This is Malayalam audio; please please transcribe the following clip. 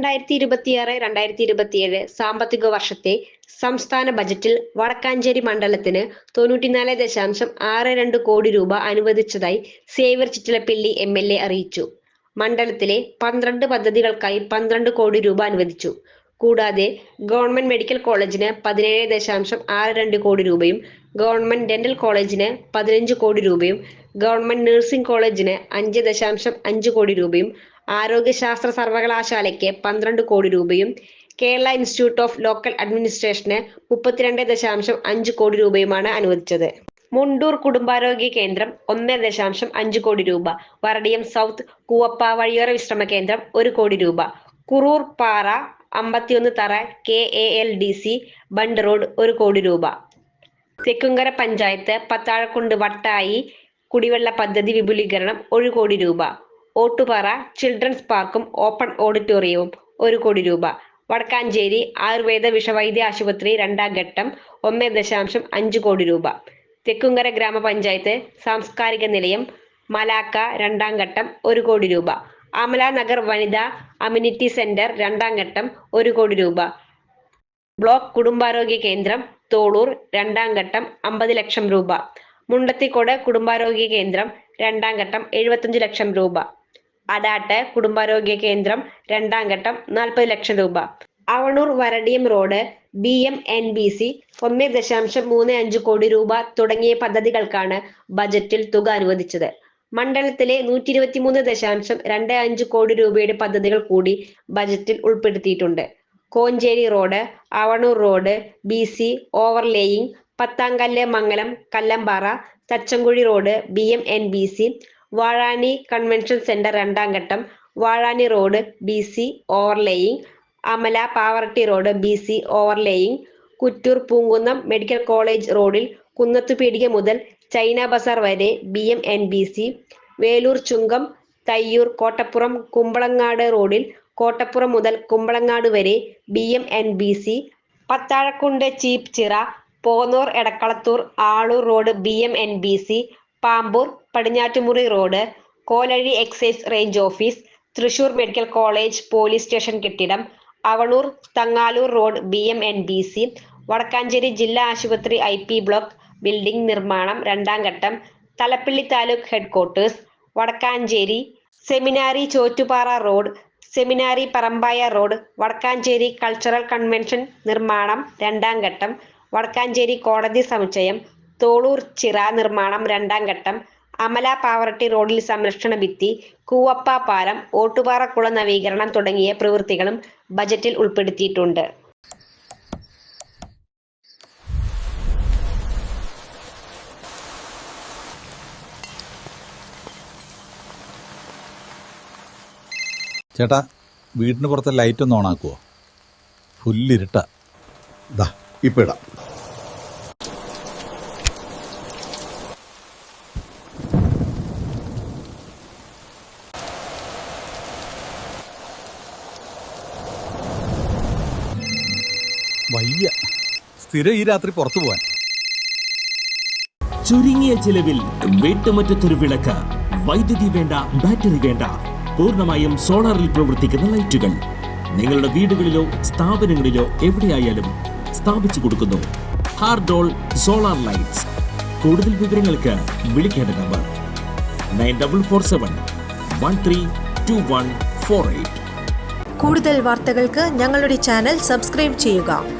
രണ്ടായിരത്തി ഇരുപത്തിയാറ് രണ്ടായിരത്തി ഇരുപത്തിയേഴ് സാമ്പത്തിക വർഷത്തെ സംസ്ഥാന ബജറ്റിൽ വടക്കാഞ്ചേരി മണ്ഡലത്തിന് തൊണ്ണൂറ്റിനാല് ദശാംശം ആറ് രണ്ട് കോടി രൂപ അനുവദിച്ചതായി Xavier Chittilappilly M L A അറിയിച്ചു. മണ്ഡലത്തിലെ പന്ത്രണ്ട് പദ്ധതികൾക്കായി പന്ത്രണ്ട് കോടി രൂപ അനുവദിച്ചു. കൂടാതെ ഗവൺമെന്റ് മെഡിക്കൽ കോളേജിന് പതിനേഴ് ദശാംശം ആറ് രണ്ട് കോടി രൂപയും ഗവൺമെന്റ് ഡെന്റൽ കോളേജിന് പതിനഞ്ച് കോടി രൂപയും ഗവൺമെന്റ് നഴ്സിംഗ് കോളേജിന് അഞ്ച് ദശാംശം അഞ്ച് കോടി രൂപയും ആരോഗ്യശാസ്ത്ര സർവകലാശാലയ്ക്ക് പന്ത്രണ്ട് കോടി രൂപയും കേരള ഇൻസ്റ്റിറ്റ്യൂട്ട് ഓഫ് ലോക്കൽ അഡ്മിനിസ്ട്രേഷന് മുപ്പത്തിരണ്ട് ദശാംശം അഞ്ച് കോടി രൂപയുമാണ് അനുവദിച്ചത്. മുണ്ടൂർ കുടുംബാരോഗ്യ കേന്ദ്രം ഒന്ന് ദശാംശം അഞ്ച് കോടി രൂപ വരടിയം സൗത്ത് കൂവപ്പ വഴിയോര വിശ്രമ കേന്ദ്രം ഒരു കോടി രൂപ കുറൂർ പാറ അമ്പത്തിയൊന്ന് തറ K A L D C bund road ഒരു കോടി രൂപ. തെക്കുങ്കര പഞ്ചായത്ത് പത്താഴക്കുണ്ട് വട്ടായി കുടിവെള്ള പദ്ധതി വിപുലീകരണം ഒരു കോടി രൂപ. ഓട്ടുപാറ ചിൽഡ്രൻസ് പാർക്കും ഓപ്പൺ ഓഡിറ്റോറിയവും ഒരു കോടി രൂപ. വടക്കാഞ്ചേരി ആയുർവേദ വിഷവൈദ്യ ആശുപത്രി രണ്ടാം ഘട്ടം ഒന്ന് ദശാംശം അഞ്ച് കോടി രൂപ. തെക്കുങ്കര ഗ്രാമപഞ്ചായത്ത് സാംസ്കാരിക നിലയം മലാക്ക രണ്ടാം ഘട്ടം ഒരു കോടി രൂപ. അമല നഗർ വനിതാ അമ്യൂണിറ്റി സെന്റർ രണ്ടാം ഘട്ടം ഒരു കോടി രൂപ. ബ്ലോക്ക് കുടുംബാരോഗ്യ കേന്ദ്രം തോളൂർ രണ്ടാം ഘട്ടം അമ്പത് ലക്ഷം രൂപ. മുണ്ടത്തിക്കോട് കുടുംബാരോഗ്യ കേന്ദ്രം രണ്ടാം ഘട്ടം എഴുപത്തഞ്ച് ലക്ഷം രൂപ. അടാട്ട് കുടുംബാരോഗ്യ കേന്ദ്രം രണ്ടാം ഘട്ടം നാൽപ്പത് ലക്ഷം രൂപ. Avanur Varadiyam road B M N B C ഒന്ന് ദശാംശം മൂന്ന് അഞ്ച് കോടി രൂപ തുടങ്ങിയ പദ്ധതികൾക്കാണ് ബജറ്റിൽ തുക അനുവദിച്ചത്. മണ്ഡലത്തിലെ നൂറ്റി ഇരുപത്തിമൂന്ന് ദശാംശം രണ്ട് അഞ്ച് കോടി രൂപയുടെ പദ്ധതികൾ കൂടി ബജറ്റിൽ ഉൾപ്പെടുത്തിയിട്ടുണ്ട്. Koncheri road Avanur road B C overlaying Pathamkallu Mangalam Kallampara Thachankuzhi road B M N B C Vazhani convention centre രണ്ടാം ഘട്ടം Vazhani road B C overlaying Amala poverty road B C overlaying Kuttur Poonkunnam medical college റോഡിൽ കുന്നത്തുപീടിക മുതൽ ചൈന ബസാർ വരെ B M N B C Veloor Chungam Thayyur Kottappuram Kumbalangad റോഡിൽ കോട്ടപ്പുറം മുതൽ കുമ്പളങ്ങാട് വരെ B M N B C Pathazhakkund ചീപ്പ് ചിറ Ponnur Edakkalathur Alur road B M N B C Pampur Padinjattumuri road Kolazhi excise range office Thrissur medical college police station കെട്ടിടം Avanur Thangalur road B M N B C Wadakkanchery ജില്ലാ ആശുപത്രി ഐ പി ബ്ലോക്ക് ബിൽഡിംഗ് നിർമ്മാണം രണ്ടാം ഘട്ടം Thalappilly taluk headquarters Wadakkanchery seminary Chottupara road seminary Parambaya road Wadakkanchery cultural convention നിർമ്മാണം രണ്ടാം ഘട്ടം വടക്കാഞ്ചേരി കോടതി സമുച്ചയം തോളൂർ ചിറ നിർമ്മാണം രണ്ടാം ഘട്ടം അമല പാവറട്ടി റോഡിൽ സംരക്ഷണ ഭിത്തി കൂവപ്പ പാലം ഓട്ടുപാറ കുള നവീകരണം തുടങ്ങിയ പ്രവൃത്തികളും ബജറ്റിൽ ഉൾപ്പെടുത്തിയിട്ടുണ്ട്. ചേട്ടാ വീടിന് പുറത്തെ ലൈറ്റ് ഒന്ന് ഓണാക്കുവോ ഫുല്ലിരുട്ട ദാ ഇപ്പൊ ഇടാം. വയ്യ. സ്ഥിരം ഈ രാത്രി പുറത്തു പോവാൻ. ചുരുങ്ങിയ ചിലവിൽ വീട്ടുമുറ്റത്തൊരു വിളക്ക്. വൈദ്യുതി വേണ്ട ബാറ്ററി വേണ്ട. പൂർണമായും സോളാറിൽ പ്രവർത്തിക്കുന്ന ലൈറ്റുകൾ. നിങ്ങളുടെ വീടുകളിലോ സ്ഥാപനങ്ങളിലോ എവിടെയായാലും സ്ഥാപിച്ചു കൊടുക്കുന്നു. ഹാർഡോൾ സോളാർ ലൈറ്റ്സ്. കൂടുതൽ വിവരങ്ങൾക്ക് വിളിക്കേണ്ട number. Nine double four seven one three two one four eight. കൂടുതൽ വാർത്തകൾക്ക് ഞങ്ങളുടെ ചാനൽ സബ്സ്ക്രൈബ് ചെയ്യുക.